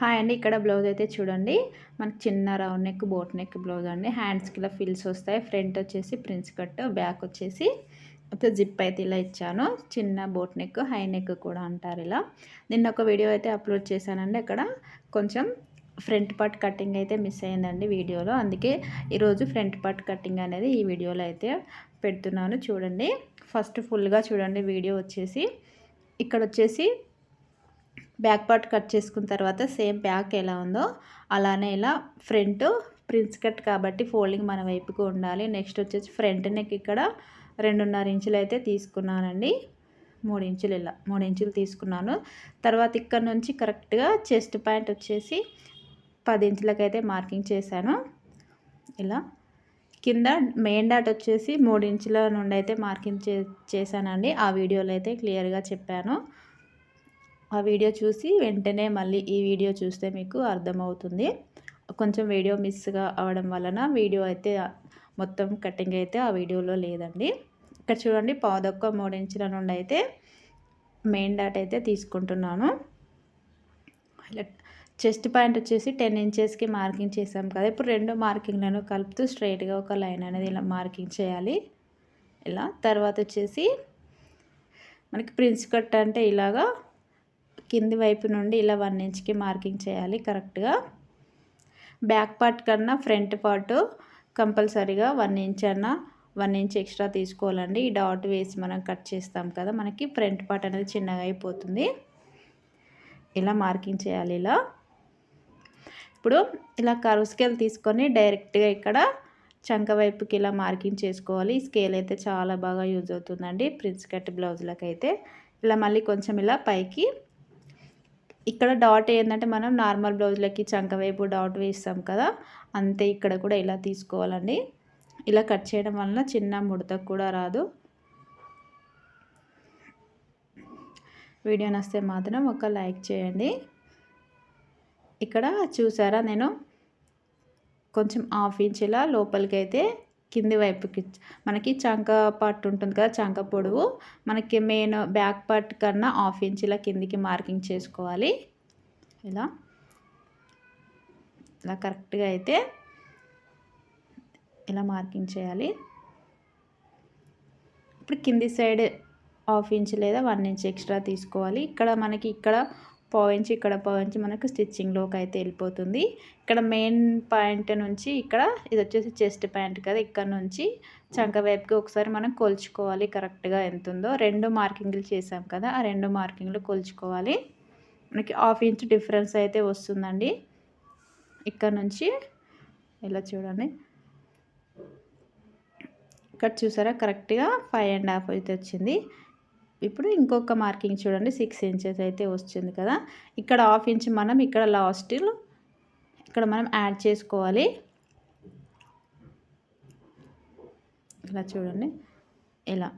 Hi అండి. ఇక్కడ blouse అయితే చూడండి. మనకి చిన్న round neck boat neck blouse అండి. హ్యాండ్స్కి ఇలా ఫిల్స్ వస్తాయి. ఫ్రంట్ వచ్చేసి ప్రిన్స్ కట్ బ్యాక్ వచ్చేసి జిప్ అయితే ఇలా ఇచ్చాను. చిన్న బోట్ నెక్ హై నెక్ కూడా అంటారు ఇలా. నిన్న ఒక వీడియో అయితే అప్లోడ్ చేశానండి అక్కడ. కొంచెం ఫ్రంట్ పార్ట్ కటింగ్ అయితే మిస్ అయిందండి వీడియోలో. అందుకే ఈరోజు ఫ్రంట్ పార్ట్ కటింగ్ అనేది ఈ వీడియోలో అయితే పెడుతున్నాను. చూడండి. ఫస్ట్ ఫుల్గా చూడండి. వీడియో వచ్చేసి ఇక్కడ వచ్చేసి బ్యాక్ పార్ట్ కట్ చేసుకున్న తర్వాత సేమ్ బ్యాక్ ఎలా ఉందో అలానే ఇలా ఫ్రంట్ ప్రిన్స్ కట్ కాబట్టి ఫోల్డింగ్ మన వైపుకు ఉండాలి. నెక్స్ట్ వచ్చేసి ఫ్రంట్ నెక్ ఇక్కడ రెండున్నర ఇంచులు అయితే తీసుకున్నానండి. మూడు ఇంచులు ఇలా మూడు ఇంచులు తీసుకున్నాను. తర్వాత ఇక్కడ నుంచి కరెక్ట్గా చెస్ట్ ప్యాంట్ వచ్చేసి పది ఇంచులకైతే మార్కింగ్ చేశాను. ఇలా కింద మెయిన్ డాట్ వచ్చేసి మూడు ఇంచుల నుండి అయితే మార్కింగ్ చే చేశానండి. ఆ వీడియోలో అయితే క్లియర్గా చెప్పాను. ఆ వీడియో చూసి వెంటనే మళ్ళీ ఈ వీడియో చూస్తే మీకు అర్థమవుతుంది. కొంచెం వీడియో మిస్గా అవడం వలన వీడియో అయితే మొత్తం కటింగ్ అయితే ఆ వీడియోలో లేదండి. ఇక్కడ చూడండి పాదొక్క మూడు ఇంచుల నుండి అయితే మెయిన్ డాట్ అయితే తీసుకుంటున్నాను. ఇలా చెస్ట్ పాయింట్ వచ్చేసి టెన్ ఇంచెస్కి మార్కింగ్ చేసాం కదా. ఇప్పుడు రెండు మార్కింగ్లను కలుపుతూ స్ట్రైట్గా ఒక లైన్ అనేది ఇలా మార్కింగ్ చేయాలి. ఇలా. తర్వాత వచ్చేసి మనకి ప్రిన్స్ కట్ అంటే ఇలాగా కింది వైపు నుండి ఇలా వన్ ఇంచ్కి మార్కింగ్ చేయాలి కరెక్ట్గా. బ్యాక్ పార్ట్ కన్నా ఫ్రంట్ పార్ట్ కంపల్సరీగా వన్ ఇంచ్ అన్నా వన్ ఇంచ్ ఎక్స్ట్రా తీసుకోవాలండి. ఈ డాట్ వేసి మనం కట్ చేస్తాం కదా మనకి ఫ్రంట్ పార్ట్ అనేది చిన్నగా అయిపోతుంది. ఇలా మార్కింగ్ చేయాలి ఇలా. ఇప్పుడు ఇలా కరువు స్కేల్ తీసుకొని డైరెక్ట్గా ఇక్కడ చంక వైపుకి ఇలా మార్కింగ్ చేసుకోవాలి. ఈ స్కేల్ అయితే చాలా బాగా యూజ్ అవుతుందండి ప్రిన్స్ కట్ బ్లౌజులకు అయితే ఇలా మళ్ళీ కొంచెం ఇలా పైకి ఇక్కడ డాట్ ఏంటంటే మనం నార్మల్ బ్లౌజ్లకి చంక వైపు డాట్ వేస్తాం కదా అంతే ఇక్కడ కూడా ఇలా తీసుకోవాలండి. ఇలా కట్ చేయడం వలన చిన్న ముడత కూడా రాదు. వీడియో నస్తే మాత్రం ఒక లైక్ చేయండి. ఇక్కడ చూసారా నేను? కొంచెం హాఫ్ ఇంచ్ ఇలా లోపలికి అయితే కింది వైపుకి మనకి చంక పట్టు ఉంటుంది కదా చంక పొడవు. మనకి మెయిన్ బ్యాక్ పార్ట్ కన్నా హాఫ్ ఇంచ్ ఇలా కిందికి మార్కింగ్ చేసుకోవాలి. ఇలా. ఇలా కరెక్ట్గా అయితే ఇలా మార్కింగ్ చేయాలి. ఇప్పుడు కింది సైడ్ హాఫ్ ఇంచ్ లేదా వన్ ఇంచ్ ఎక్స్ట్రా తీసుకోవాలి. ఇక్కడ మనకి ఇక్కడ పాయింట్ ఇక్కడ పాయింట్ మనకు స్టిచ్చింగ్లోకి అయితే వెళ్ళిపోతుంది. ఇక్కడ మెయిన్ పాయింట్ నుంచి ఇక్కడ ఇది వచ్చేసి చెస్ట్ పాయింట్ కదా ఇక్కడ నుంచి చంక వైపుకి ఒకసారి మనం కొలుచుకోవాలి కరెక్ట్గా ఎంత ఉందో రెండు మార్కింగ్లు చేసాం కదా ఆ రెండు మార్కింగ్లు కొలుచుకోవాలి. మనకి హాఫ్ ఇంచ్ డిఫరెన్స్ అయితే వస్తుందండి. ఇక్కడ నుంచి ఇలా చూడండి. ఇక్కడ చూసారా కరెక్ట్గా ఫైవ్ అండ్ హాఫ్ అయితే వచ్చింది. ఇప్పుడు ఇంకొక మార్కింగ్ చూడండి సిక్స్ ఇంచెస్ అయితే వస్తుంది కదా. ఇక్కడ హాఫ్ ఇంచ్ మనం ఇక్కడ లాస్ట్ ఇక్కడ మనం యాడ్ చేసుకోవాలి. ఇలా చూడండి ఇలా.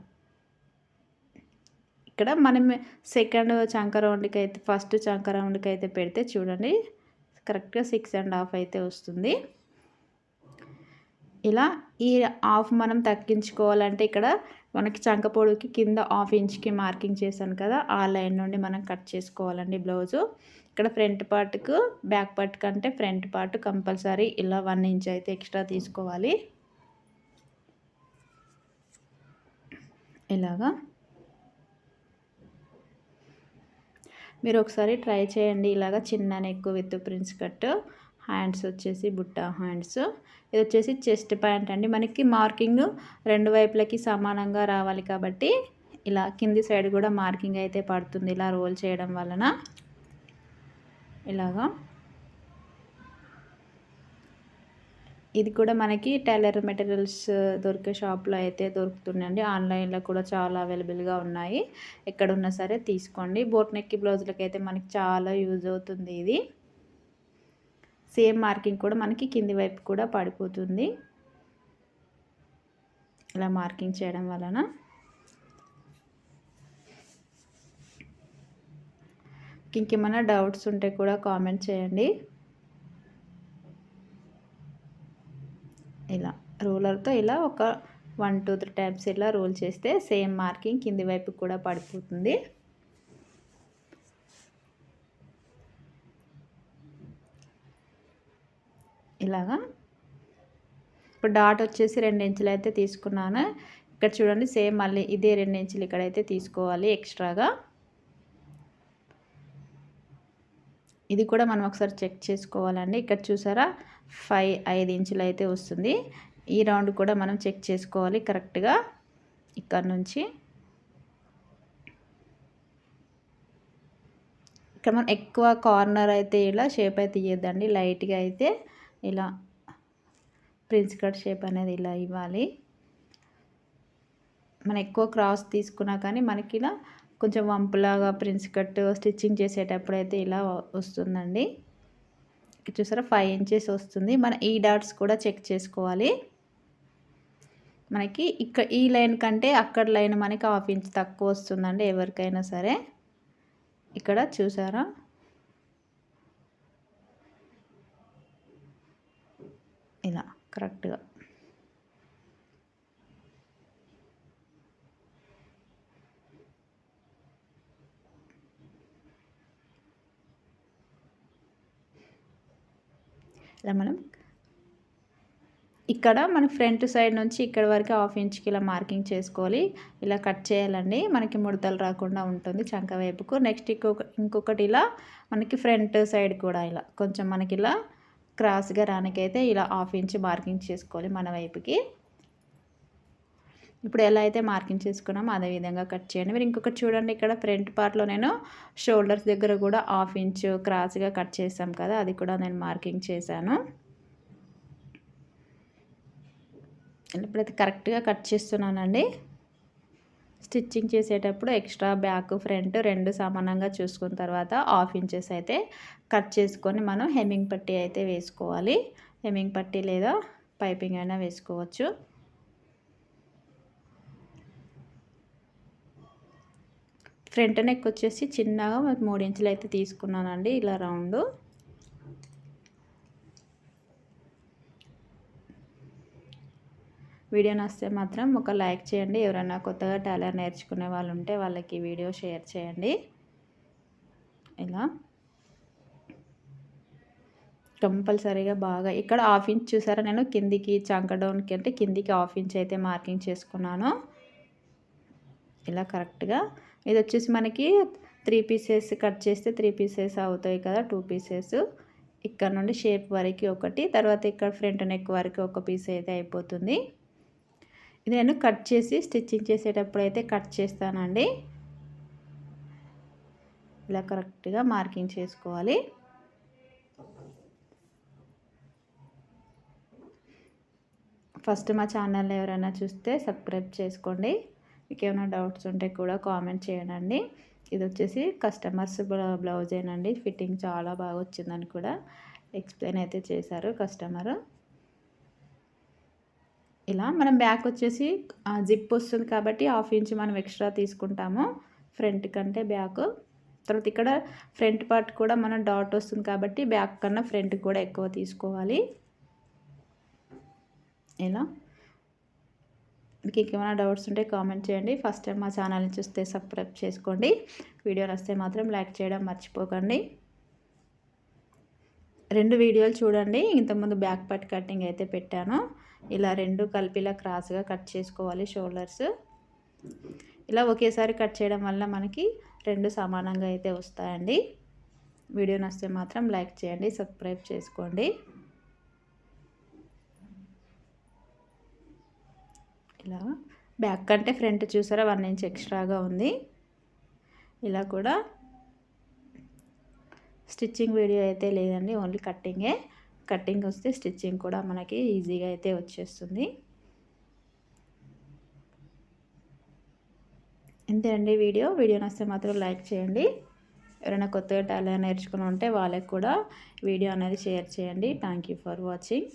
ఇక్కడ మనం సెకండ్ చంక రౌండ్కి అయితే ఫస్ట్ చంక రౌండ్కి అయితే పెడితే చూడండి కరెక్ట్గా సిక్స్ అండ్ హాఫ్ అయితే వస్తుంది. ఇలా ఈ హాఫ్ మనం తగ్గించుకోవాలంటే ఇక్కడ మనకి చంకపొడుకి కింద హాఫ్ ఇంచ్కి మార్కింగ్ చేశాను కదా ఆ లైన్ నుండి మనం కట్ చేసుకోవాలండి బ్లౌజు. ఇక్కడ ఫ్రంట్ పార్ట్కు బ్యాక్ పార్ట్ కంటే ఫ్రంట్ పార్ట్ కంపల్సరీ ఇలా వన్ ఇంచ్ అయితే ఎక్స్ట్రా తీసుకోవాలి. ఇలాగా. మీరు ఒకసారి ట్రై చేయండి ఇలాగ చిన్న neck with prince cut hands వచ్చేసి బుట్ట హ్యాండ్స్. ఇది వచ్చేసి చెస్ట్ ప్యాంట్ అండి. మనకి మార్కింగ్ రెండు వైపులకి సమానంగా రావాలి కాబట్టి ఇలా కింది సైడ్ కూడా మార్కింగ్ అయితే పడుతుంది ఇలా రోల్ చేయడం వలన. ఇలాగా. ఇది కూడా మనకి టైలర్ మెటీరియల్స్ దొరికే షాప్లో అయితే దొరుకుతుందండి. ఆన్లైన్లో కూడా చాలా అవైలబుల్గా ఉన్నాయి. ఎక్కడున్నా సరే తీసుకోండి. బోట్ నెక్కి బ్లౌజులకి అయితే మనకి చాలా యూజ్ అవుతుంది ఇది. సేమ్ మార్కింగ్ కూడా మనకి కింది వైపు కూడా పడిపోతుంది. ఇలా మార్కింగ్ చేయడం వలన ఇంకేమైనా డౌట్స్ ఉంటే కూడా కామెంట్ చేయండి. ఇలా రూలర్తో ఇలా ఒక వన్ టూ త్రీ టైమ్స్ ఇలా రోల్ చేస్తే సేమ్ మార్కింగ్ కింది వైపు కూడా పడిపోతుంది. ఇలాగా. ఇప్పుడు డాట్ వచ్చేసి రెండు ఇంచులు అయితే తీసుకున్నాను. ఇక్కడ చూడండి సేమ్ మళ్ళీ ఇదే రెండు ఇంచులు ఇక్కడైతే తీసుకోవాలి ఎక్స్ట్రాగా. ఇది కూడా మనం ఒకసారి చెక్ చేసుకోవాలండి. ఇక్కడ చూసారా? ఫైవ్ ఐదు ఇంచులు అయితే వస్తుంది. ఈ రౌండ్ కూడా మనం చెక్ చేసుకోవాలి కరెక్ట్గా ఇక్కడ నుంచి. ఇక్కడ మనం ఎక్కువ కార్నర్ అయితే ఇలా షేప్ అయితే ఇవ్వద్దండి లైట్గా అయితే ఇలా ప్రిన్స్ కట్ షేప్ అనేది ఇలా ఇవ్వాలి. మనం ఎక్కువ క్రాస్ తీసుకున్నా కానీ మనకి ఇలా కొంచెం వంపులాగా ప్రిన్స్ కట్ స్టిచ్చింగ్ చేసేటప్పుడు అయితే ఇలా వస్తుందండి. చూసారా ఫైవ్ ఇంచెస్ వస్తుంది. మన ఈ డాట్స్ కూడా చెక్ చేసుకోవాలి. మనకి ఇక్కడ ఈ లైన్ కంటే అక్కడ లైన్ మనకి హాఫ్ ఇంచ్ తక్కువ వస్తుందండి ఎవరికైనా సరే. ఇక్కడ చూసారా ఇలా కరెక్ట్గా. ఇలా మనం ఇక్కడ మన ఫ్రంట్ సైడ్ నుంచి ఇక్కడ వరకు హాఫ్ ఇంచ్కి ఇలా మార్కింగ్ చేసుకోవాలి. ఇలా కట్ చేయాలండి. మనకి ముడతలు రాకుండా ఉంటుంది చంక వైపుకు. నెక్స్ట్ ఇంకొక ఇంకొకటి ఇలా మనకి ఫ్రంట్ సైడ్ కూడా ఇలా. కొంచెం మనకి ఇలా క్రాస్గా రానికైతే ఇలా హాఫ్ ఇంచ్ మార్కింగ్ చేసుకోవాలి మన వైపుకి. ఇప్పుడు ఎలా అయితే మార్కింగ్ చేసుకున్నామో అదే విధంగా కట్ చేయండి. మీరు ఇంకొకటి చూడండి ఇక్కడ ఫ్రంట్ పార్ట్లో నేను షోల్డర్స్ దగ్గర కూడా హాఫ్ ఇంచ్ క్రాస్గా కట్ చేసాం కదా అది కూడా నేను మార్కింగ్ చేశాను. ఇప్పుడైతే కరెక్ట్గా కట్ చేస్తున్నానండి. స్టిచ్చింగ్ చేసేటప్పుడు ఎక్స్ట్రా బ్యాక్ ఫ్రంట్ రెండు సమానంగా చూసుకున్న తర్వాత హాఫ్ ఇంచెస్ అయితే కట్ చేసుకొని మనం హెమ్మింగ్ పట్టీ అయితే వేసుకోవాలి. హెమ్మింగ్ పట్టీ లేదా పైపింగ్ అయినా వేసుకోవచ్చు. ఫ్రంట్ నెక్ వచ్చేసి చిన్నగా మూడు ఇంచులు అయితే తీసుకున్నానండి ఇలా రౌండ్. వీడియో నచ్చితే మాత్రం ఒక లైక్ చేయండి. ఎవరైనా కొత్తగా టైలర్ నేర్చుకునే వాళ్ళు ఉంటే వాళ్ళకి వీడియో షేర్ చేయండి. ఇలా. కంపల్సరీగా బాగా ఇక్కడ హాఫ్ ఇంచ్ చూసారా? నేను కిందికి చంక డౌన్కి అంటే కిందికి హాఫ్ ఇంచ్ అయితే మార్కింగ్ చేసుకున్నాను. ఇలా కరెక్ట్గా. ఇది వచ్చేసి మనకి త్రీ పీసెస్ కట్ చేస్తే త్రీ పీసెస్ అవుతాయి కదా టూ పీసెస్. ఇక్కడ నుండి షేప్ వరకు ఒకటి తర్వాత ఇక్కడ ఫ్రంట్ నెక్ వరకు ఒక పీస్ అయితే అయిపోతుంది. ఇది నేను కట్ చేసి స్టిచ్చింగ్ చేసేటప్పుడు అయితే కట్ చేస్తానండి. ఇలా కరెక్ట్గా మార్కింగ్ చేసుకోవాలి. ఫస్ట్ మా ఛానల్ ఎవరైనా చూస్తే సబ్స్క్రైబ్ చేసుకోండి. మీకు ఏమైనా డౌట్స్ ఉంటే కూడా కామెంట్ చేయండి. ఇది వచ్చేసి కస్టమర్స్ బ్లౌజ్ ఏనండి ఫిట్టింగ్ చాలా బాగా వచ్చిందని కూడా ఎక్స్ప్లెయిన్ అయితే చేశారు కస్టమరు. ఇలా మనం బ్యాక్ వచ్చేసి జిప్ వస్తుంది కాబట్టి హాఫ్ ఇంచ్ మనం ఎక్స్ట్రా తీసుకుంటాము ఫ్రంట్ కంటే బ్యాక్. తర్వాత ఇక్కడ ఫ్రంట్ పార్ట్ కూడా మనం డాట్ వస్తుంది కాబట్టి బ్యాక్ కన్నా ఫ్రంట్ కూడా ఎక్కువ తీసుకోవాలి. ఇలా. మీకు ఇంకేమైనా డౌట్స్ ఉంటే కామెంట్ చేయండి. ఫస్ట్ టైం మా ఛానల్ని చూస్తే సబ్స్క్రైబ్ చేసుకోండి. వీడియో వస్తే మాత్రం లైక్ చేయడం మర్చిపోకండి. రెండు వీడియోలు చూడండి. ఇంతకుముందు బ్యాక్ పార్ట్ కటింగ్ అయితే పెట్టాను. ఇలా రెండు కలిపి ఇలా క్రాస్గా కట్ చేసుకోవాలి షోల్డర్స్. ఇలా ఒకేసారి కట్ చేయడం వల్ల మనకి రెండు సమానంగా అయితే వస్తాయండి. వీడియో నచ్చితే మాత్రం లైక్ చేయండి సబ్స్క్రైబ్ చేసుకోండి. ఇలా బ్యాక్ కంటే ఫ్రంట్ చూసారా? వన్ ఇంచ్ ఎక్స్ట్రాగా ఉంది. ఇలా కూడా స్టిచ్చింగ్ వీడియో అయితే లేదండి ఓన్లీ కట్టింగే. కట్టింగ్ వస్తే స్టిచ్చింగ్ కూడా మనకి ఈజీగా అయితే వచ్చేస్తుంది. ఇంతే అండి వీడియో. వీడియో నచ్చితే మాత్రం లైక్ చేయండి. ఎవరైనా కొత్తగా టాలెంట్ నేర్చుకుని ఉంటే వాళ్ళకి కూడా వీడియో అనేది షేర్ చేయండి. Thank for watching